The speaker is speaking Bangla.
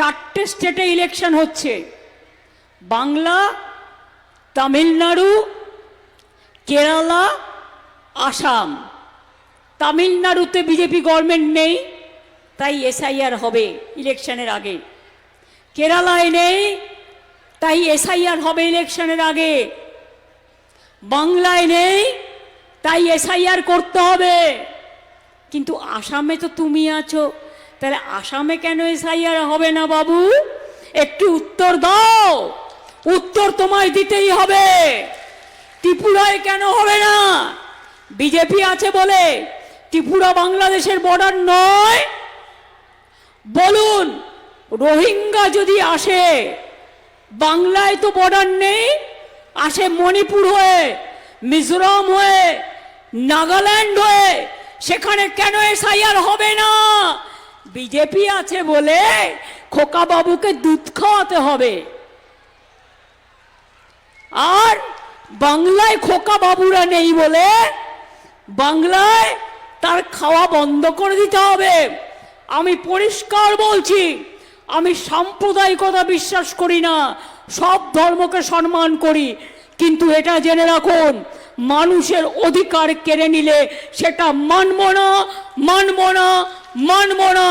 চারটে স্টেটে ইলেকশন হচ্ছে। বাংলা, তামিলনাড়ু, কেরালা, আসাম। তামিলনাড়ুতে বিজেপি গভর্নমেন্ট নেই, তাই এসআইআর হবে ইলেকশনের আগে। কেরালায় নেই, তাই এসআইআর হবে ইলেকশনের আগে। বাংলায় নেই, তাই এসআইআর করতে হবে। কিন্তু আসামে তো তুমি আছো। তাহলে আসামে কেন এসআইআর হবে না বাবু? একটু উত্তর দাও। উত্তর তোমায় দিতেই হবে। ত্রিপুরায় কেন হবে না? বিজেপি আছে বলে ত্রিপুরা বাংলাদেশের বর্ডার নয়। বলুন, রোহিঙ্গা যদি আসে, বাংলায় তো বর্ডার নেই। আসে মণিপুর হয়ে, মিজোরাম হয়ে, নাগাল্যান্ড হয়ে, সেখানে কেন এসআইআর হবে না? বিজেপি আছে বলে খোকা বাবুকে দুধ খাওয়াতে হবে। আর বাংলায় খোকা বাবুরা নেই বলে বাংলায় তার খাওয়া বন্ধ করে দিতে হবে। আমি পরিষ্কার বলছি, আমি সাম্প্রদায়িকতা বিশ্বাস করি না, সব ধর্মকে সম্মান করি, কিন্তু এটা জেনে রাখুন, মানুষের অধিকার কেড়ে নিলে সেটা মানব না মানব না মানব না